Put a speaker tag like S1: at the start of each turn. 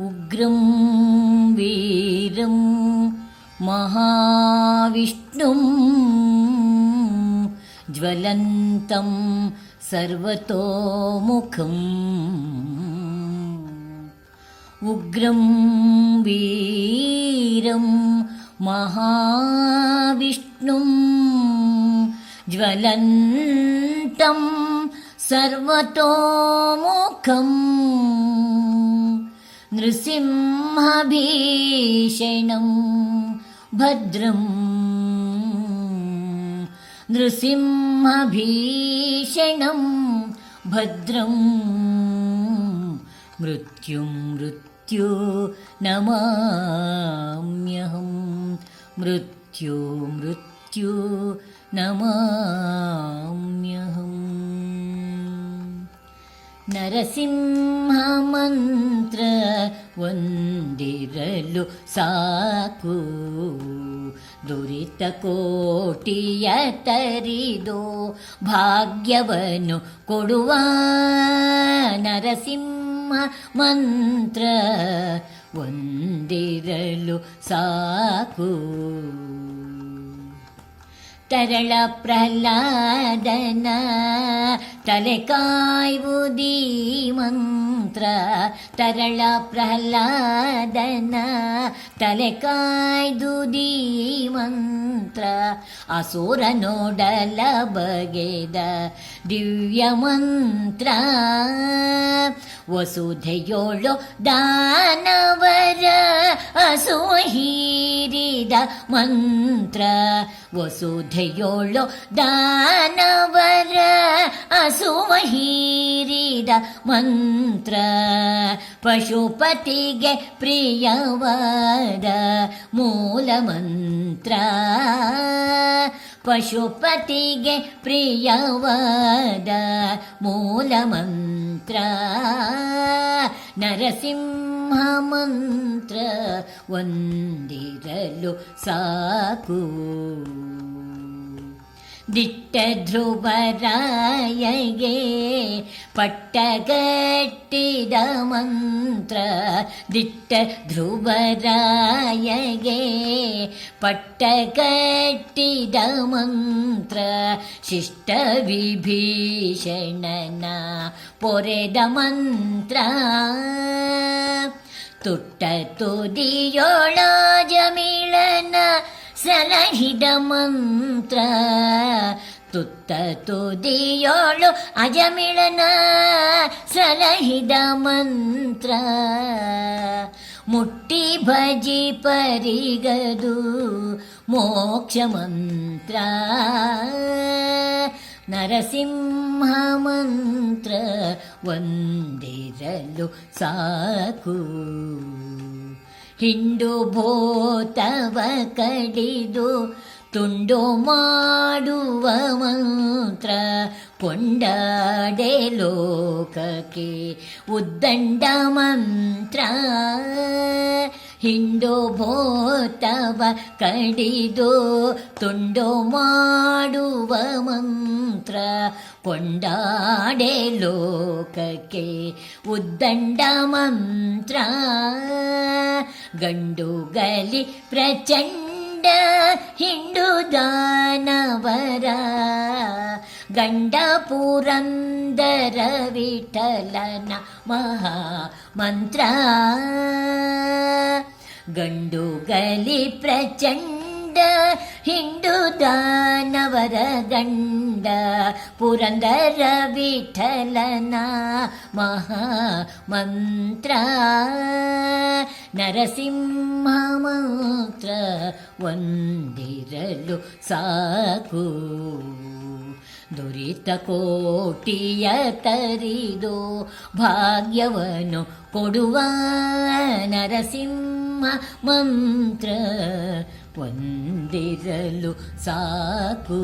S1: उग्रं वीरं महाविष्णुं ज्वलन्तं सर्वतोमुखम्। उग्रं वीरं महाविष्णुं ज्वलन्तं सर्वतोमुखम् നൃസിംഹഭീഷണം ഭദ്രം. നൃസിംഹഭീഷണം ഭദ്രം. മൃത്യും മൃത്യു നമാമ്യഹം. മൃത്യു മൃത്യു നമാ ನರಸಿಂಹಮಂತ್ರ ಒಂದಿರಲು ಸಾಕು. ದುರಿತ ಕೋಟಿಯ ತರಿದೋ ಭಾಗ್ಯವನ್ನು ಕೊಡುವ ನರಸಿಂಹ ಮಂತ್ರ ಒಂದಿರಲು ಸಾಕು. ತರಳ ಪ್ರಹ್ಲಾದನ. ತಲೆ ಕಾಯುವುದೀ ಮಂತ್ರ. ತರಳ ಪ್ರಹ್ಲಾದನ. ತಲೆ ಕಾಯ್ದುದೀ ಮಂತ್ರ. ಅಸುರ ನೋಡಲ ಬಗೆದ ದಿವ್ಯ ಮಂತ್ರ. ವಸುಧೆಯೋಳು ದಾನವರ ಅಸುಹೀರಿದ ಮಂತ್ರ. ವಸುಧೆಯೋಳು ದಾನವರ ಅಸುವಹೀರಿದ ಮಂತ್ರ ಪಶುಪತಿಗೆ ಪ್ರಿಯವಾದ ಮೂಲ ಮಂತ್ರ ಪಶುಪತಿಗೆ ಪ್ರಿಯವಾದ ಮೂಲ ಮಂತ್ರ ನರಸಿಂಹ ಮಂತ್ರ ಒಂದಿರಲು ಸಾಕು. ದಿಟ್ಟ ಧ್ರುವರಾಯಗೆ ಪಟ್ಟಗಟ್ಟಿದ ಮಂತ್ರ ದಿಟ್ಟ ಧ್ರುವರಾಯಗೆ ಪಟ್ಟಗಟ್ಟಿದ ಮಂತ್ರ ಶಿಷ್ಟ ವಿಭೀಷಣನ ಪೊರೆದ ಮಂತ್ರ. ತುಟ್ಟ ತುದಿಯೋಳ ಜಮೀಳನ ಸಲಹಿದ ಮಂತ್ರ ತುತ್ತ ತುದಿಯೋಳು ಅಜಮಿಳನ ಸಲಹಿದ ಮಂತ್ರ ಮುಟ್ಟಿ ಭಜಿ ಪರಿಗದು ಮೋಕ್ಷ ಮಂತ್ರ ನರಸಿಂಹ ಮಂತ್ರ ಒಂದಿರಲು ಸಾಕು. ಹಿಂಡು ಭೂತವ ಕಡಿದು ತುಂಡು ಮಾಡುವ ಮಂತ್ರ ಕೊಂಡಾಡೆ ಲೋಕಕ್ಕೆ ಉದ್ದಂಡ ಮಂತ್ರ. ಹಿಂಡು ಭೂತವ ಕಡಿದು ತುಂಡು ಮಾಡುವ ಮಂತ್ರ ಕೊಂಡಾಡೆ ಲೋಕಕ್ಕೆ ಉದ್ದಂಡ ಮಂತ್ರ. ಗಂಡುಗಲಿ ಪ್ರಚಂಡ ಹಿಂಡು ದಾನವರ. ಗಂಡ ಪುರಂದರ ವಿಠಲನ ಮಹಾ ಮಂತ್ರ. ಗಂಡುಗಲಿ ಪ್ರಚಂಡ, ಹಿಂಡು ದಾನವರ ಗಂಡ, ಪುರಂದರ ವಿಠಲನ ಮಹಾ ಮಂತ್ರ ನರಸಿಂಹ ಮಂತ್ರ ಒಂದಿರಲು ಸಾಕು. ದುರಿತ ಕೋಟಿಯ ತರಿದು ಭಾಗ್ಯವನ್ನು ಕೊಡುವ ನರಸಿಂಹ ಮಂತ್ರ ಒಂದಿರಲು ಸಾಕು.